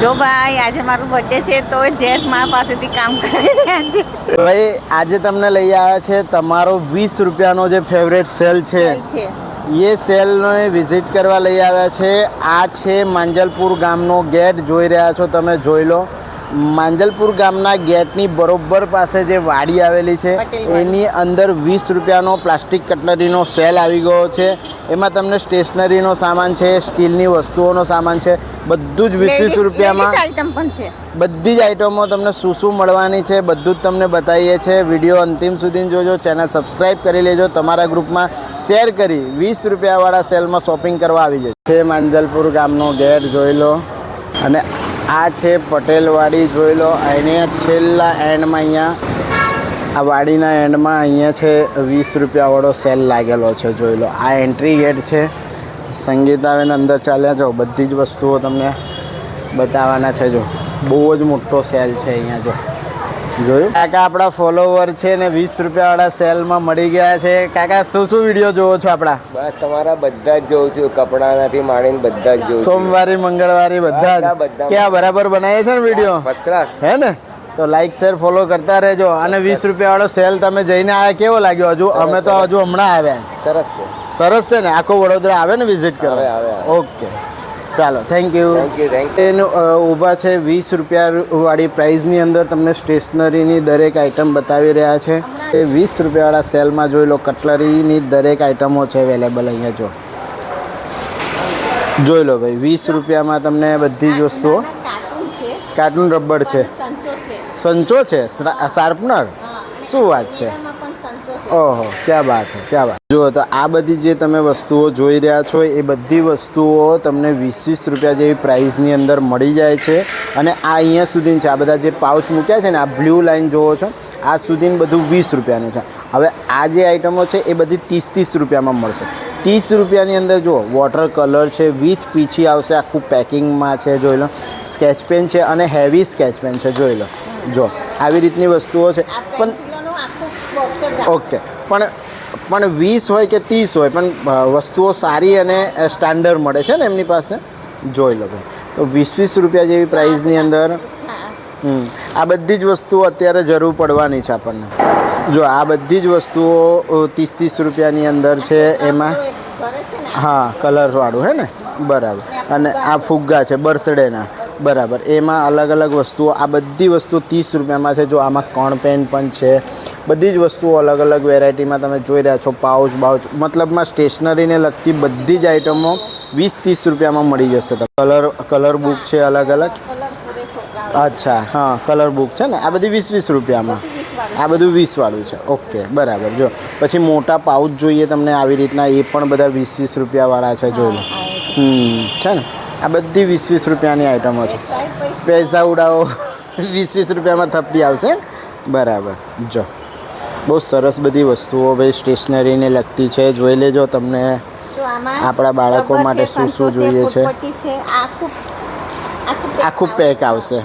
જો ભાઈ આજે મારું બર્થડે છે તો જેસ મારા પાસેથી કામ કરી રહ્યા છે. ભાઈ આજે તમને લઈ આવ્યા છે તમારો વીસ રૂપિયાનો જે ફેવરેટ સેલ છે. એ સેલને વિઝિટ કરવા લઈ આવ્યા છે. આ છે માંજલપુર ગામનો ગેટ જોઈ રહ્યા છો તમે જોઈ લો. માંજલપુર ગામના ગેટની બરોબર પાસે જે વાડી આવેલી છે એની અંદર વીસ રૂપિયાનો પ્લાસ્ટિક કટલરીનો સેલ આવી ગયો છે. એમાં તમને સ્ટેશનરીનો સામાન છે સ્ટીલની વસ્તુઓનો સામાન છે બધું જ વીસ વીસ રૂપિયામાં આઈટમ બધી જ આઈટમો તમને શું શું મળવાની છે બધું જ તમને બતાવીએ છીએ વીડિયો અંતિમ સુધી જોજો ચેનલ સબસ્ક્રાઈબ કરી લેજો તમારા ગ્રુપમાં શેર કરી વીસ રૂપિયાવાળા સેલમાં શોપિંગ કરવા આવી જશે છે માંજલપુર ગામનો ગેટ જોઈ લો. અને આ છે પટેલવાડી, જોઈ લો અહીંયા છેલ્લા એન્ડમાં અહીંયા, આ વાડીના એન્ડમાં અહીંયા છે વીસ રૂપિયાવાળો સેલ લાગેલો છે, જોઈ લો. આ એન્ટ્રી ગેટ છે. સંગીતાબેન અંદર ચાલ્યા જાઓ. બધી જ વસ્તુઓ તમને બતાવવાના છે, જો. બહુ જ મોટો સેલ છે અહીંયા, જો. જોયું? કાકા આપણા ફોલોવર છે ને વીસ રૂપિયાવાળા સેલમાં મળી ગયા છે. કાકા શું શું વીડિયો જોવો છો આપણા? બસ તમારા બધા જ જોઉં છું. કપડાનાથી માંડીને બધા જ જોઉં સોમવારે મંગળવારે બધા જ. ક્યાં બરાબર બનાવે છે ને વીડિયો ફર્સ્ટ ક્લાસ હે ને? તો લાઈક શેર ફોલો કરતા રહેજો. અને વીસ રૂપિયાવાળો સેલ તમે જઈને આવ્યા કેવો લાગ્યો હજુ? અમે તો હજુ હમણાં આવ્યા સરસ છે. સરસ છે ને? આખો વડોદરા આવે ને વિઝિટ કરવા. ઓકે ચાલો thank you thank you thank એનું ઊભા છે વીસ રૂપિયાવાળી પ્રાઇઝની અંદર તમને સ્ટેશનરીની દરેક આઇટમ બતાવી રહ્યા છે. એ વીસ રૂપિયાવાળા સેલમાં જોઈ લો કટલરીની દરેક આઇટમો છે અવેલેબલ અહીંયા જો. જોઈ લો ભાઈ વીસ રૂપિયામાં તમને બધી જ વસ્તુઓ. કાર્ટૂન રબર છે. સંચો છે. સંચો છે? સ્રા- શાર્પનર? શું વાત છે? ઓહો ક્યાં વાત છે ક્યાં વાત જુઓ તો આ બધી જે તમે વસ્તુઓ જોઈ રહ્યા છો એ બધી વસ્તુઓ તમને વીસ વીસ રૂપિયા જેવી પ્રાઇસની અંદર મળી જાય છે. અને આ અહીંયા સુધી છે આ બધા જે પાઉચ મૂક્યા છે ને આ બ્લુ લાઇન જોવો છો આ સુધી બધું વીસ રૂપિયાનું છે. હવે આ જે આઇટમો છે એ બધી ત્રીસ ત્રીસ રૂપિયામાં મળશે. ત્રીસ રૂપિયાની અંદર જુઓ વોટર કલર છે વિથ પીછી આવશે આખું પેકિંગમાં છે જોઈ લો. સ્કેચ પેન છે અને હેવી સ્કેચ પેન છે જોઈ લો. જો આવી રીતની વસ્તુઓ છે. પણ પેન્સિલોનું આખું બોક્સ જ આવે. ઓકે પણ પણ વીસ હોય કે ત્રીસ હોય પણ વસ્તુઓ સારી અને સ્ટાન્ડર્ડ મળે છે ને એમની પાસે? જોઈ લો તો વીસ વીસ રૂપિયા જેવી પ્રાઇસની અંદર હા આ બધી જ વસ્તુઓ અત્યારે જરૂર પડવાની છે આપણને. જો આ બધી જ વસ્તુઓ ત્રીસ ત્રીસ રૂપિયાની અંદર છે એમાં. હા કલરવાળું હે ને? બરાબર. અને આ ફુગ્ગા. છે બર્થડેના. બરાબર. એમાં અલગ અલગ વસ્તુઓ આ બધી વસ્તુ ત્રીસ રૂપિયામાં છે. જો આમાં કણ પેન પણ છે બધી જ વસ્તુઓ અલગ અલગ વેરાયટીમાં તમે જોઈ રહ્યા છો, પાઉચ, બાઉચ. મતલબમાં સ્ટેશનરીને લગતી બધી જ આઇટમો વીસ ત્રીસ રૂપિયામાં મળી જશે. તમને કલર કલર બુક છે અલગ અલગ? અચ્છા, હા, કલર બુક છે ને? આ બધી વીસ વીસ રૂપિયામાં? આ બધું વીસવાળું છે. ઓકે, બરાબર. જો, પછી મોટા પાઉચ જોઈએ તમને આવી રીતના, એ પણ બધા વીસ વીસ રૂપિયાવાળા છે, જોઈ લો. હમ, છે ને? આ બધી વીસ વીસ રૂપિયાની આઇટમો છે. પૈસા ઉડાવો વીસ વીસ રૂપિયામાં થપ્પી આવશે બરાબર. જો બહુ સરસ બધી વસ્તુઓ ભાઈ સ્ટેશનરીને લગતી છે. જોઈ લેજો તમને આપણા બાળકો માટે શું શું જોઈએ છે? આખું પેક આવશે.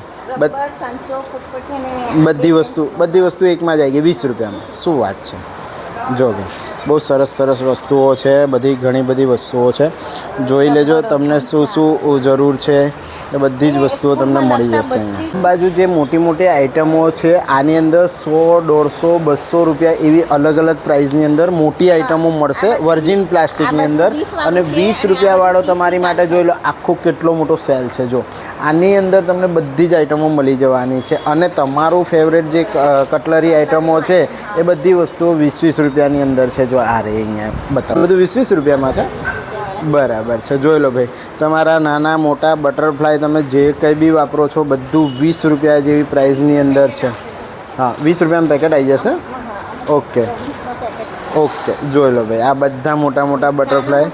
બધી વસ્તુ બધી વસ્તુ એકમાં જ આવી ગઈ વીસ રૂપિયામાં. શું વાત છે? જો ભાઈ બહુ સરસ સરસ વસ્તુઓ છે બધી ઘણી બધી વસ્તુઓ છે. જોઈ લેજો તમને શું શું જરૂર છે. એ બધી જ વસ્તુઓ તમને મળી જશે અહીંયા. બાજુ જે મોટી મોટી આઇટમો છે આની અંદર સો દોઢસો બસો રૂપિયા એવી અલગ અલગ પ્રાઇઝની અંદર મોટી આઇટમો મળશે. વર્જિન પ્લાસ્ટિકની અંદર. અને વીસ રૂપિયાવાળો તમારી માટે જોઈ લો આખો કેટલો મોટો સેલ છે. જો આની અંદર તમને બધી જ આઇટમો મળી જવાની છે. અને તમારું ફેવરેટ જે કટલરી આઇટમો છે એ બધી વસ્તુઓ વીસ વીસ રૂપિયાની અંદર છે. જો આ રહી અહીંયા બતાવો. બધું વીસ વીસ રૂપિયામાં છે? બરાબર છે. જોઈ લો ભાઈ તમારા નાના મોટા બટરફ્લાય તમે જે કંઈ બી વાપરો છો બધું વીસ રૂપિયા જેવી પ્રાઇસની અંદર છે. હા વીસ રૂપિયાનું પેકેટ આવી જશે? ઓકે. ઓકે જોઈ લો ભાઈ આ બધા મોટા મોટા બટરફ્લાય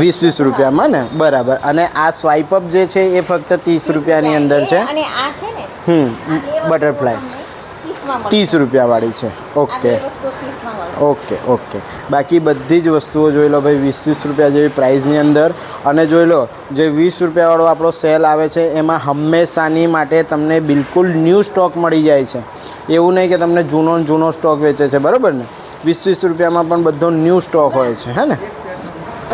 વીસ વીસ રૂપિયામાં ને? બરાબર. અને આ સ્વાઇપ અપ જે છે એ ફક્ત ત્રીસ રૂપિયાની અંદર છે? હમ બટરફ્લાય તમને 30 માં મળશે. ત્રીસ રૂપિયાવાળી છે. ઓકે. બે વસ્તુ 30 માં મળશે. Okay okay. બાકી બધી જ વસ્તુઓ જોઈ લો ભાઈ વીસ વીસ રૂપિયા જેવી પ્રાઇઝની અંદર. અને જોઈ લો જે વીસ રૂપિયાવાળો આપણો સેલ આવે છે એમાં હંમેશાની માટે તમને બિલકુલ ન્યૂ સ્ટોક મળી જાય છે. એવું નહીં કે તમને જૂનો જૂનો સ્ટોક વેચે છે બરાબર ને? વીસ વીસ રૂપિયામાં પણ બધો ન્યૂ સ્ટોક હોય છે હે ને?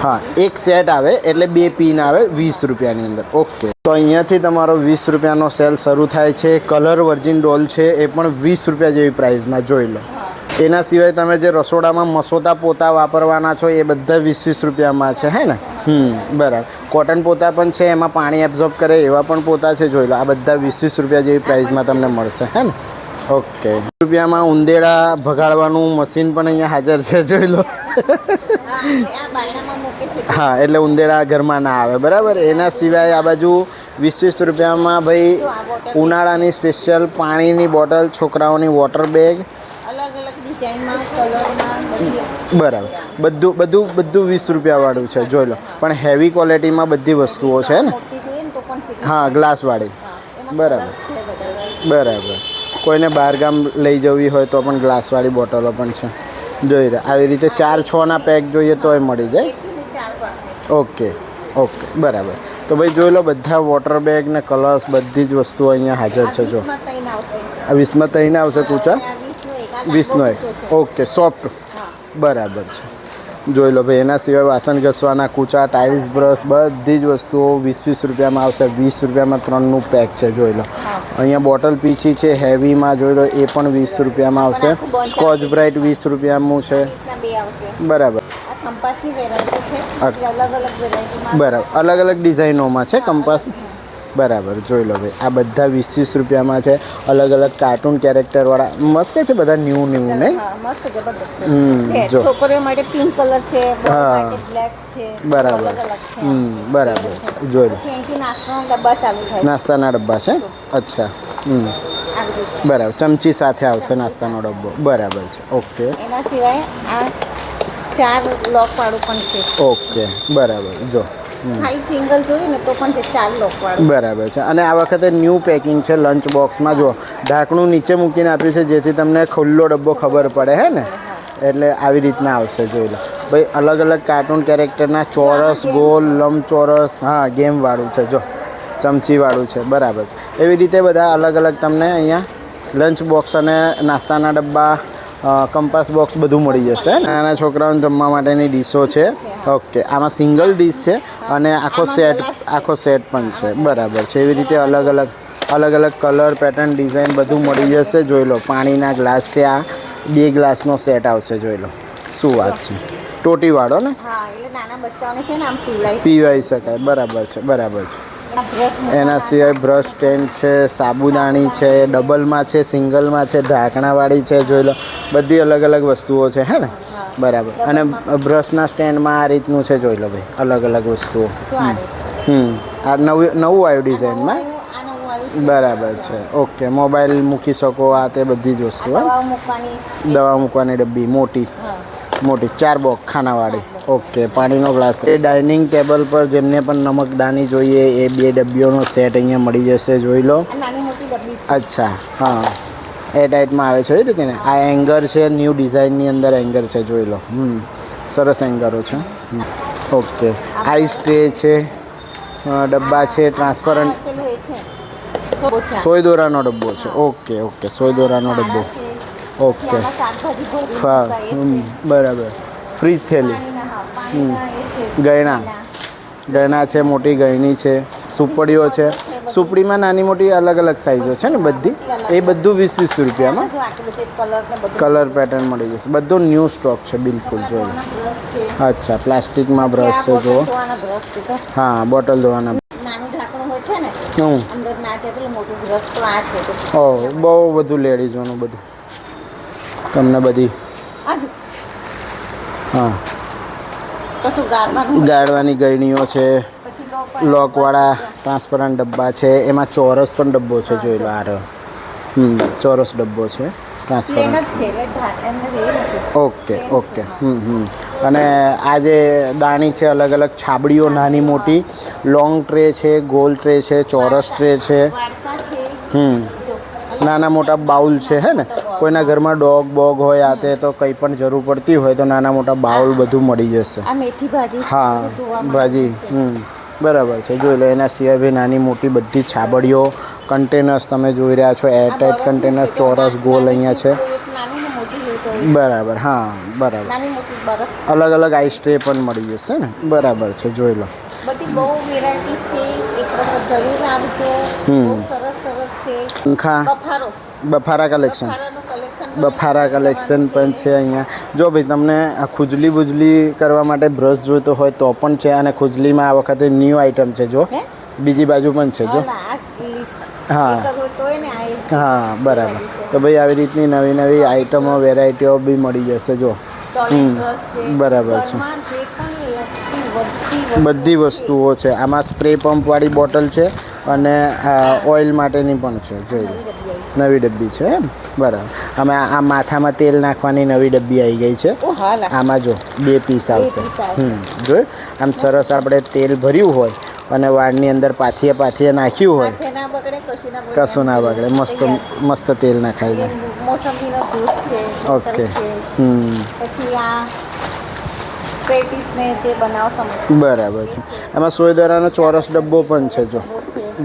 હા, એક સેટ આવે એટલે બે પીન આવે વીસ રૂપિયાની અંદર. ઓકે તો અહીંયાથી તમારો વીસ રૂપિયાનો સેલ શરૂ થાય છે. કલર વર્જિન ડોલ છે, એ પણ વીસ રૂપિયા જેવી પ્રાઇસમાં જોઈ લો. એના સિવાય તમે જે રસોડામાં મસોતા પોતા વાપરવાના છો, એ બધા વીસ વીસ રૂપિયામાં છે, હે ને? હમ, બરાબર. કોટન પોતા પણ છે, એમાં પાણી એબ્ઝોર્બ કરે, એવા પણ પોતા છે, જોઈ લો. આ બધા વીસ વીસ રૂપિયા જેવી પ્રાઇસમાં તમને મળશે, હે ને? ઓકે રૂપિયામાં ઉંદેડા ભગાડવાનું મશીન પણ અહીંયા હાજર છે, જોઈ લો. હા, એટલે ઉંદેડા ઘરમાં ના આવે. બરાબર? એના સિવાય આ બાજુ વીસ વીસ રૂપિયામાં ભાઈ ઉનાળાની સ્પેશિયલ પાણીની બોટલ, છોકરાઓની વોટર બેગ બરાબર. બધું બધું બધું વીસ રૂપિયાવાળું છે, જોઈ લો. પણ હેવી ક્વોલિટીમાં બધી વસ્તુઓ છે, ને? હા ગ્લાસવાળી બરાબર. બરાબર. કોઈને બહારગામ લઈ જવી હોય તો પણ ગ્લાસવાળી બોટલો પણ છે. જોઈ રહ્યા. આવી રીતે ચાર છના પેક જોઈએ તોય મળી જાય. ઓકે ઓકે બરાબર. તો ભાઈ જોઈ લો બધા વોટર બેગ ને કલર્સ બધી જ વસ્તુઓ અહીંયા હાજર છે જો. આ વીસમાં તઈને આવશે કૂચા? વીસનો એક. ઓકે સોફ્ટ બરાબર છે. જોઈ લો ભાઈ એના સિવાય વાસણ ઘસવાના કૂચા ટાઇલ્સ બ્રશ બધી જ વસ્તુઓ વીસ વીસ રૂપિયામાં આવશે. વીસ રૂપિયામાં ત્રણનું પેક છે જોઈ લો. અહીંયા બોટલ પીછી છે હેવીમાં જોઈ લો એ પણ વીસ રૂપિયામાં આવશે. સ્કોચ બ્રાઇટ વીસ રૂપિયાનું છે. બરાબર. બરાબર. અલગ અલગ ડિઝાઇનોમાં છે કંપાસ. બરાબર જોઈ લો ભાઈ આ બધા વીસ વીસ રૂપિયામાં છે. અલગ અલગ કાર્ટૂન કેરેક્ટરવાળા મસ્ત છે બધા ન્યૂ ન્યૂ નહીં? મસ્ત જબરદસ્ત છે. છોકરીઓ માટે પિંક કલર છે હા. માટે બ્લેક છે બરાબર. હમ બરાબર. છે જોઈ લો. નાસ્તાના ડબ્બા ચાલુ થાય. નાસ્તાના ડબ્બા છે? અચ્છા. હમ. બરાબર ચમચી સાથે આવશે નાસ્તાનો ડબ્બો. બરાબર છે. ઓકે. એના સિવાય આ ચાર લોક વાળું પણ છે. ઓકે. બરાબર. જો. ખાલી સિંગલ જોઈએ ને તો પણ ચાર બરાબર છે. અને આ વખતે ન્યૂ પેકિંગ છે લંચ બોક્સમાં જો ઢાંકણું નીચે મૂકીને આપ્યું છે જેથી તમને ખુલ્લો ડબ્બો ખબર પડે હે ને? એટલે આવી રીતના આવશે જોઈ લો. ભાઈ અલગ અલગ કાર્ટૂન કેરેક્ટરના ચોરસ ગોલ લંબચોરસ હા ગેમવાળું છે જો. ચમચીવાળું છે બરાબર છે. એવી રીતે બધા અલગ અલગ તમને અહીંયા લંચ બોક્સ અને નાસ્તાના ડબ્બા કંપાસ બોક્સ બધું મળી જશે નાના છોકરાઓને જમવા માટેની ડીશો છે. ઓકે આમાં સિંગલ ડીશ છે અને આખો સેટ આખો સેટ પણ છે. બરાબર છે. એવી રીતે અલગ અલગ અલગ અલગ કલર પેટર્ન ડિઝાઇન બધું મળી જશે. જોઈ લો પાણીના ગ્લાસ છે આ. બે ગ્લાસનો સેટ આવશે જોઈ લો. શું વાત છે? ટોટીવાળો ને? પીવાઈ શકાય. બરાબર છે બરાબર છે. એના સિવાય બ્રશ સ્ટેન્ડ છે સાબુદાણી છે ડબલમાં છે સિંગલમાં છે ઢાંકણાવાળી છે જોઈ લો. બધી અલગ અલગ વસ્તુઓ છે હે ને? બરાબર. અને બ્રશના સ્ટેન્ડમાં આ રીતનું છે જોઈ લો ભાઈ. અલગ અલગ વસ્તુઓ. હમ. આ નવું નવું આવ્યું ડિઝાઇનમાં બરાબર છે. ઓકે મોબાઈલ મૂકી શકો આ તે બધી જ વસ્તુ દવા મૂકવાની ડબ્બી મોટી. મોટી ચાર બોક ખાનાવાળી. ઓકે પાણીનો ગ્લાસ. એ ડાઇનિંગ ટેબલ પર જેમને પણ નમકદાની જોઈએ એ બે ડબ્બીઓનો સેટ અહીંયા મળી જશે જોઈ લો. અચ્છા હા. એ ટાઈપમાં આવે છે એ રીતે ને આ એંગર છે ન્યૂ ડિઝાઇનની અંદર એંગર છે જોઈ લો. હમ સરસ એંગરો છે. ઓકે. આઈસ ટ્રે છે ડબ્બા છે ટ્રાન્સપરન્ટ. સોય દોરાનો ડબ્બો છે. ઓકે ઓકે સોય દોરાનો ડબ્બો. ઓકે. હમ, બરાબર. ફ્રી થેલી હા ગયણા ગયણા છે. મોટી ગયણી છે સુપડીઓ છે. સુપડીમાં નાની મોટી અલગ અલગ સાઈઝો છે ને બધી? એ બધું વીસ વીસ રૂપિયામાં? કલર પેટર્ન મળી જશે. બધો ન્યૂ સ્ટોક છે બિલકુલ જો. અચ્છા પ્લાસ્ટિકમાં બ્રશ છે જો. હા બોટલ ધોવાના. હમ. ઓ બહુ બધું લેડીઝોનું બધું. તમને બધી. હા. ગાળવાનું ગળણીઓ છે લોકવાળા ટ્રાન્સપરન્ટ ડબ્બા છે એમાં ચોરસ પણ ડબ્બો છે જોઈ લો આરો હમ ચોરસ ડબ્બો છે ટ્રાન્સપરન્ટ. ઓકે ઓકે હમ હમ. અને આ જે દાણી છે અલગ અલગ છાબડીઓ નાની મોટી લોંગ ટ્રે છે ગોલ ટ્રે છે ચોરસ ટ્રે છે. હમ. નાના મોટા બાઉલ છે હે ને? કોઈના ઘરમાં ડોગ બોગ હોય આ તે તો કંઈ પણ જરૂર પડતી હોય તો નાના મોટા બાઉલ બધું મળી જશે. હા ભાજી હમ બરાબર છે. જોઈ લો એના સિવાય બી નાની મોટી બધી છાબડીઓ કન્ટેનર્સ તમે જોઈ રહ્યા છો એરટાઇટ કન્ટેનર્સ ચોરસ ગોલ અહીંયા છે. બરાબર હા બરાબર. અલગ અલગ આઈસ ટ્રે પણ મળી જશે ને? બરાબર છે જોઈ લો. બધી બહુ વેરાયટી છે એક વખત જરૂર આવજો સરસ સરસ છે. પંખા. બફારો. બફારા કલેક્શન. બફારા કલેક્શન પણ છે અહીંયા. જો ભાઈ તમને આ ખુજલી બુજલી કરવા માટે બ્રશ જોઈતો હોય તો પણ છે અને ખુજલીમાં આ વખતે ન્યૂ આઇટમ છે જો. બીજી બાજુ પણ છે જો. હા. હા બરાબર. તો ભાઈ આવી રીતની નવી નવી આઇટમો વેરાયટીઓ બી મળી જશે જો. બરાબર છે. બધી વસ્તુઓ છે. આમાં સ્પ્રે પંપવાળી બોટલ છે. અને ઓઇલ માટેની પણ છે જોઈ નવી ડબ્બી છે એમ? બરાબર. અમે આ માથામાં તેલ નાખવાની નવી ડબ્બી આવી ગઈ છે. આમાં જો બે પીસ આવશે. હમ જોયું આમ સરસ આપણે તેલ ભર્યું હોય અને વાળની અંદર પાથીએ પાથીએ નાખ્યું હોય કશું ના બગડે. મસ્ત મસ્ત તેલ નાખાઈ જાય. ઓકે. હમ. બરાબર છે. આમાં સોય દોરાનો ચોરસ ડબ્બો પણ છે જો.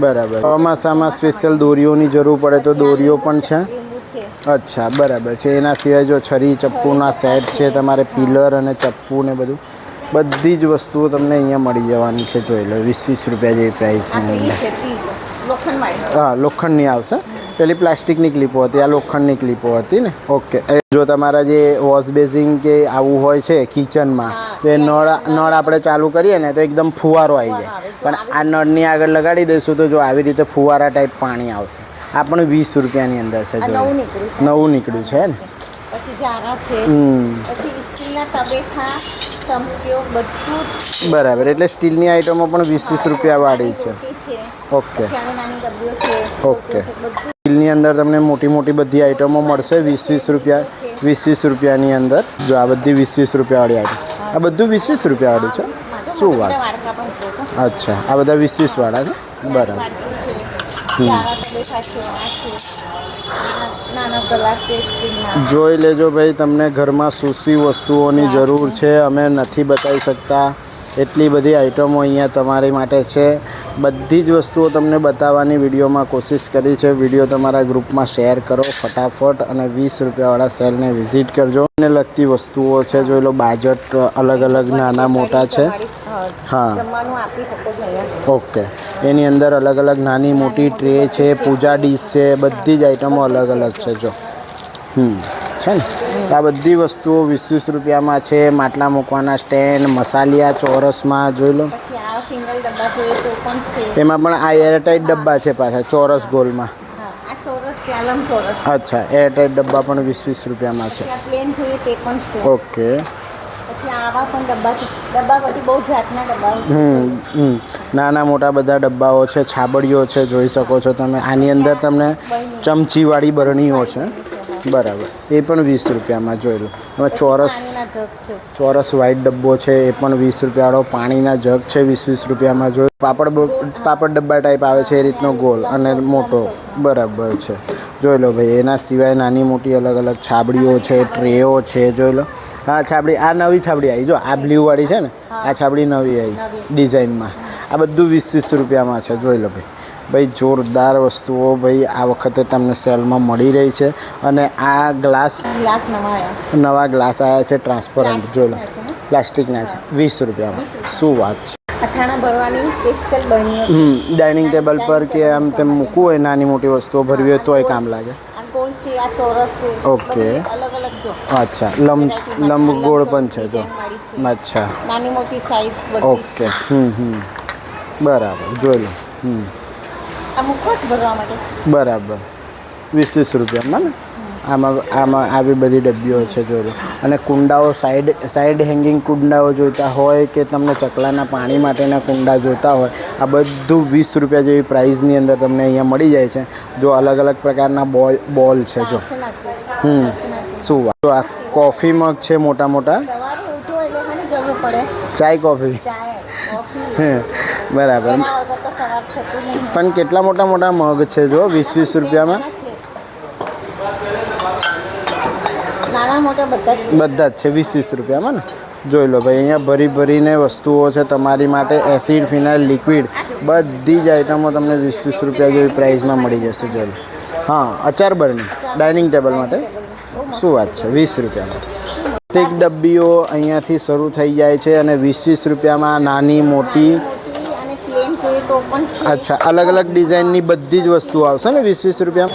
બરાબર. ચોમાસામાં સ્પેશિયલ દોરીઓની જરૂર પડે તો દોરીઓ પણ છે? અચ્છા બરાબર છે. એના સિવાય જો છરી ચપ્પુના સેટ છે તમારે પિલર અને ચપ્પુ ને બધું બધી જ વસ્તુઓ તમને અહીંયા મળી જવાની છે. જોઈ લો વીસ વીસ રૂપિયા જેવી પ્રાઇસની હા લોખંડની આવશે. પેલી પ્લાસ્ટિકની ક્લિપો હતી આ લોખંડની ક્લિપો હતી ને? ઓકે. જો તમારા જે વોશ બેઝિંગ કે આવું હોય છે કિચનમાં તો એ નળ નળ આપણે ચાલુ કરીએ ને તો એકદમ ફુવારો આવી જાય. પણ આ નળની આગળ લગાડી દઈશું તો જો આવી રીતે ફુવારા ટાઈપ પાણી આવશે. આ પણ વીસ રૂપિયાની અંદર છે જો નવું નીકળ્યું છે. ને? પછી જારા છે. પછી સ્ટીલના તબેથા ચમચીઓ બધું જ. બરાબર એટલે સ્ટીલની આઈટમો પણ વીસ વીસ રૂપિયા વાળી છે. ઓકે. ઓકે. સ્ટીલની અંદર તમને મોટી મોટી બધી આઈટમો મળશે વીસ વીસ રૂપિયા વીસ વીસ રૂપિયાની અંદર. જો આ બધી વીસ વીસ રૂપિયાવાળી આઈટમ. આ બધું વીસ વીસ રૂપિયાવાળું છે? શું વાત. અચ્છા આ બધા વીસ વીસવાળા છે? બરાબર. જોઈ લેજો ભાઈ, તમને ઘરમાં શું વસ્તુઓની જરૂર છે, અમે નથી બતાવી શકતા. એટલી બધી આઈટમો અહીંયા તમારી માટે છે. બધી જ વસ્તુઓ તમને બતાવવાની વિડીયોમાં કોશિશ કરી છે. વીડિયો તમારા ગ્રુપમાં શેર કરો ફટાફટ અને વીસ રૂપિયાવાળા સેલને વિઝિટ કરજો. એને લગતી વસ્તુઓ છે જોઈ લો બાજટ અલગ અલગ નાના મોટા છે. હા. ઓકે. એની અંદર અલગ અલગ નાની મોટી ટ્રે છે પૂજા ડીશ છે બધી જ આઈટમો અલગ અલગ છે જો. હમ. છે ને? આ બધી વસ્તુઓ વીસ વીસ રૂપિયામાં છે. માટલા મૂકવાના સ્ટેન્ડ મસાલિયા ચોરસમાં જોઈ લો. સિંગલ ડબ્બા જોઈએ તો પણ છે. એમાં પણ આ એરટાઈટ ડબ્બા છે પાછા ચોરસ ગોલમાં. આ ચોરસ છે આલમ ચોરસ. અચ્છા એરટાઈટ ડબ્બા પણ વીસ વીસ રૂપિયામાં છે. આ પ્લેન જોઈએ તે પણ છે. ઓકે. પછી આવા પણ ડબ્બા ડબ્બા બધી બહુ જાતના ડબ્બા હમ હમ. નાના મોટા બધા ડબ્બાઓ છે છાબડીઓ છે જોઈ શકો છો તમે. આની અંદર તમને ચમચીવાળી બરણીઓ છે. બરાબર. એ પણ વીસ રૂપિયામાં જોઈ લો એમાં ચોરસ ચોરસ વ્હાઈટ ડબ્બો છે એ પણ વીસ રૂપિયાવાળો. પાણીના જગ છે વીસ વીસ રૂપિયામાં જોયું પાપડ પાપડ ડબ્બા ટાઈપ આવે છે એ રીતનો ગોલ અને મોટો. બરાબર છે. જોઈ લો ભાઈ એના સિવાય નાની મોટી અલગ અલગ છાબડીઓ છે ટ્રેઓ છે જોઈ લો. હા છાબડી આ નવી છાબડી આવી. જો આ બ્લ્યુવાળી છે ને આ છાબડી નવી આવી ડિઝાઇનમાં. આ બધું વીસ વીસ રૂપિયામાં છે જોઈ લો ભાઈ. ભાઈ જોરદાર વસ્તુઓ ભાઈ આ વખતે તમને સેલમાં મળી રહી છે અને આ ગ્લાસ ગ્લાસ નવા ગ્લાસ આવ્યા છે ટ્રાન્સપરન્ટ જોઈ લો. પ્લાસ્ટિકના છે. વીસ રૂપિયામાં. શું વાત છે. ડાઇનિંગ ટેબલ પર કે આમ તેમ મૂકવું હોય નાની મોટી વસ્તુઓ ભરવી હોય તોય કામ લાગે. ઓકે. જો. અચ્છા લંબ લંબ ગોળ પણ છે જો. અચ્છા. નાની મોટી સાઈઝ ઓકે. હમ હમ. બરાબર જોઈ લો. હમ. ભરવા માટે. બરાબર. વીસ વીસ રૂપિયામાં ને? આમાં આમાં આવી બધી ડબ્બીઓ છે જોઈ અને કુંડાઓ સાઈડ સાઈડ હેંગિંગ કુંડાઓ જોઈતા હોય કે તમને ચકલાના પાણી માટેના કુંડા જોઈતા હોય આ બધું વીસ રૂપિયા જેવી પ્રાઇઝની અંદર તમને અહીંયા મળી જાય છે. જો અલગ અલગ પ્રકારના બોલ બોલ છે જો. હમ. શું વાત. તો આ કોફી મગ છે મોટા મોટા. ચાય કોફી બરાબર. પણ કેટલા મોટા મોટા મગ છે જો વીસ વીસ રૂપિયામાં? બધા જ છે. બધા જ છે વીસ વીસ રૂપિયામાં ને? જોઈ લો ભાઈ અહીંયા ભરી ભરીને વસ્તુઓ છે તમારી માટે એસિડ ફિનાઇલ લિક્વિડ બધી જ આઇટમો તમને વીસ વીસ રૂપિયા જેવી પ્રાઇસમાં મળી જશે જોઈ લો. હા અચાર બરણી ડાઇનિંગ ટેબલ માટે? શું વાત છે વીસ રૂપિયામાં. પ્રત્યેક ડબ્બીઓ અહીંયાથી શરૂ થઈ જાય છે અને વીસ વીસ રૂપિયામાં નાની, મોટી અચ્છા અલગ અલગ ડિઝાઇનની બધી જ વસ્તુઓ આવશે ને વીસ વીસ રૂપિયા?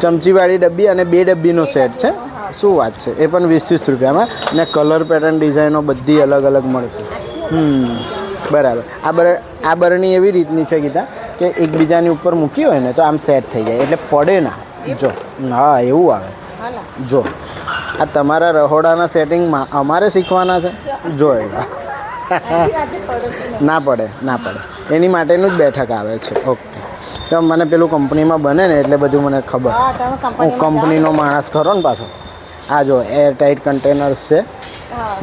ચમચીવાળી ડબ્બી અને બે ડબ્બીનો સેટ છે. શું વાત છે? એ પણ વીસ વીસ રૂપિયામાં અને કલર પેટર્ન ડિઝાઇનો બધી અલગ અલગ મળશે. હમ, બરાબર. આ બર, આ બરણી એવી રીતની છે ગીતા કે એકબીજાની ઉપર મૂકી હોય ને તો આમ સેટ થઈ જાય. એટલે પડે ના. જો, હા, એવું આવે. જો. આ તમારા રહોડાના સેટિંગમાં અમારે શીખવાના છે? જોયેલા ને. પડે ના પડે. એની માટેનું જ બેઠક આવે છે. ઓકે. તો મને પેલું કંપનીમાં બને ને એટલે બધું મને ખબર. હું કંપનીનો માણસ ખરો ને પાછો. આ જો એર ટાઈટ કન્ટેનર્સ છે.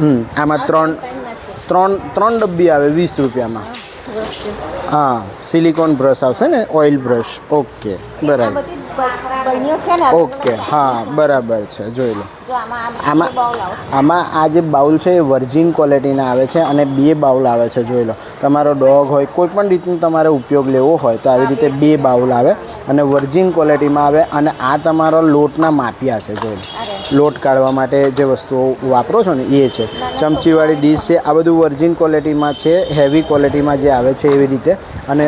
હમ આમાં ત્રણ ત્રણ ત્રણ ડબ્બી આવે વીસ રૂપિયામાં. હા સિલિકોન બ્રશ આવશે ને ઓઇલ બ્રશ ઓકે બરાબર. ઓકે હા બરાબર છે. જોઈ લો. આમાં આમાં આ જે બાઉલ છે એ વર્જિન ક્વોલિટીના આવે છે અને બે બાઉલ આવે છે જોઈ લો. તમારો ડોગ હોય કોઈ પણ રીતનું તમારે ઉપયોગ લેવો હોય તો આવી રીતે બે બાઉલ આવે અને વર્જિન ક્વોલિટીમાં આવે અને આ તમારો લોટના માપિયા છે જોઈ લો. લોટ કાઢવા માટે જે વસ્તુઓ વાપરો છો ને એ છે. ચમચીવાળી ડીશ છે આ બધું વર્જિન ક્વોલિટીમાં છે હેવી ક્વોલિટીમાં જે આવે છે એવી રીતે. અને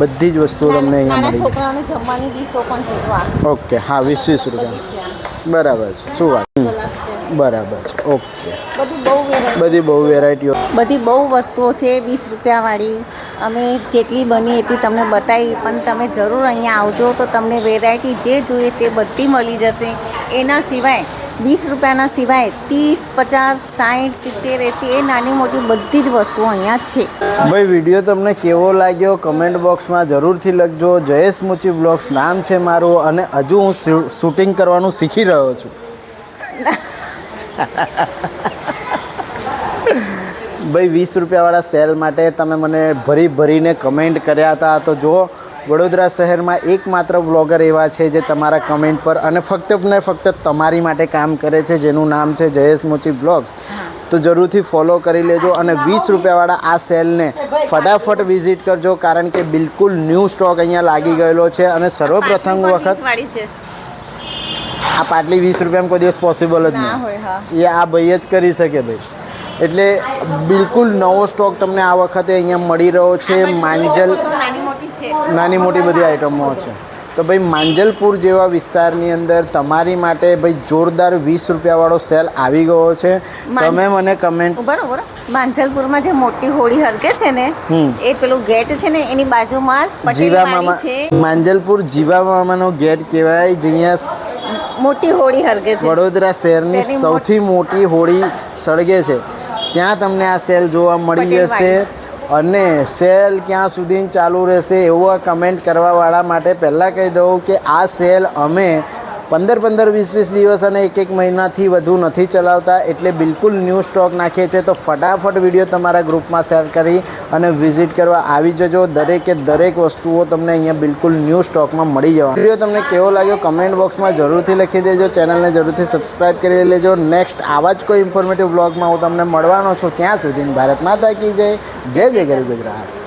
બધી જ વસ્તુઓ તમને અહીંયા મળી ઓકે હા વીસ વીસ રૂપિયા. બરાબર છે. શું વાત બરાબર છે. ઓકે. બધી બહુ બધી બહુ વેરાયટીઓ બધી બહુ વસ્તુઓ છે વીસ રૂપિયાવાળી. અમે જેટલી બની એટલી તમને બતાવી. પણ તમે જરૂર અહીંયા આવજો તો તમને વેરાયટી જે જોઈએ તે બધી મળી જશે. એના સિવાય વીસ રૂપિયાના સિવાય ત્રીસ પચાસ સાઠ સિત્તેર એસી એ નાની મોટી બધી જ વસ્તુઓ અહીંયા છે. ભાઈ વીડિયો તમને કેવો લાગ્યો? કમેન્ટ બોક્સમાં જરૂરથી લખજો. જયેશ મુચી બ્લોગ્સ નામ છે મારું અને હજુ હું શૂટિંગ કરવાનું શીખી રહ્યો છું. ભાઈ વીસ રૂપિયાવાળા સેલ માટે તમે મને ભરી ભરીને કમેન્ટ કર્યા હતા. તો જો વડોદરા શહેરમાં એકમાત્ર બ્લોગર એવા છે જે તમારા કમેન્ટ પર અને ફક્ત ને ફક્ત તમારી માટે કામ કરે છે જેનું નામ છે જયેશ મોચી બ્લોગ્સ તો જરૂરથી ફોલો કરી લેજો અને વીસ રૂપિયાવાળા આ સેલને ફટાફટ વિઝિટ કરજો કારણ કે બિલકુલ ન્યૂ સ્ટોક અહીંયા લાગી ગયેલો છે અને સર્વપ્રથમ વખત આ પાટલી વીસ રૂપિયામાં કોઈ દિવસ પોસિબલ જ. નહીં. એ આ ભાઈ જ કરી શકે ભાઈ. એટલે બિલકુલ નવો સ્ટોક તમને આ વખતે અહીંયા મળી રહ્યો છે. માંજલ નાની મોટી બધી આઈટમો છે. તો ભાઈ માંજલપુર જેવા વિસ્તારની અંદર તમારી માટે ભાઈ જોરદાર વીસ રૂપિયાવાળો સેલ આવી ગયો છે. તમે મને કમેન્ટ બરોબર માંજલપુરમાં જે મોટી હોળી હરકે છે ને. એ પેલું ગેટ છે ને એની બાજુમાં જીવા મામા માંજલપુર જીવા મામાનો ગેટ કહેવાય જ્યાં મોટી હોળી હરકે છે. વડોદરા શહેરની શહેરની સૌથી મોટી હોળી સળગે છે. ત્યાં તમને આ સેલ જોવા મળી જશે અને સેલ ક્યાં સુધી ચાલુ રહેશે એવો કમેન્ટ કરવાવાળા માટે પહેલાં કહી દઉં કે આ સેલ અમે પંદર પંદર વીસ વીસ દિવસ અને એક એક મહિનાથી વધુ નથી ચલાવતા એટલે બિલકુલ ન્યૂ સ્ટોક નાખીએ છીએ તો ફટાફટ વીડિયો તમારા ગ્રુપમાં શેર કરી અને વિઝિટ કરવા આવી જજો. દરેકે દરેક વસ્તુઓ તમને અહીંયા બિલકુલ ન્યૂ સ્ટોકમાં મળી જવા. વીડિયો તમને કેવો લાગ્યો કમેન્ટ બોક્સમાં જરૂરથી લખી દેજો. ચેનલને જરૂરથી સબસ્ક્રાઈબ કરી લેજો. નેક્સ્ટ આવા જ કોઈ ઇન્ફોર્મેટિવ બ્લોગમાં હું તમને મળવાનો છું. ત્યાં સુધી ભારત માતા કી જય. જય જય ગરી ગુજરાત.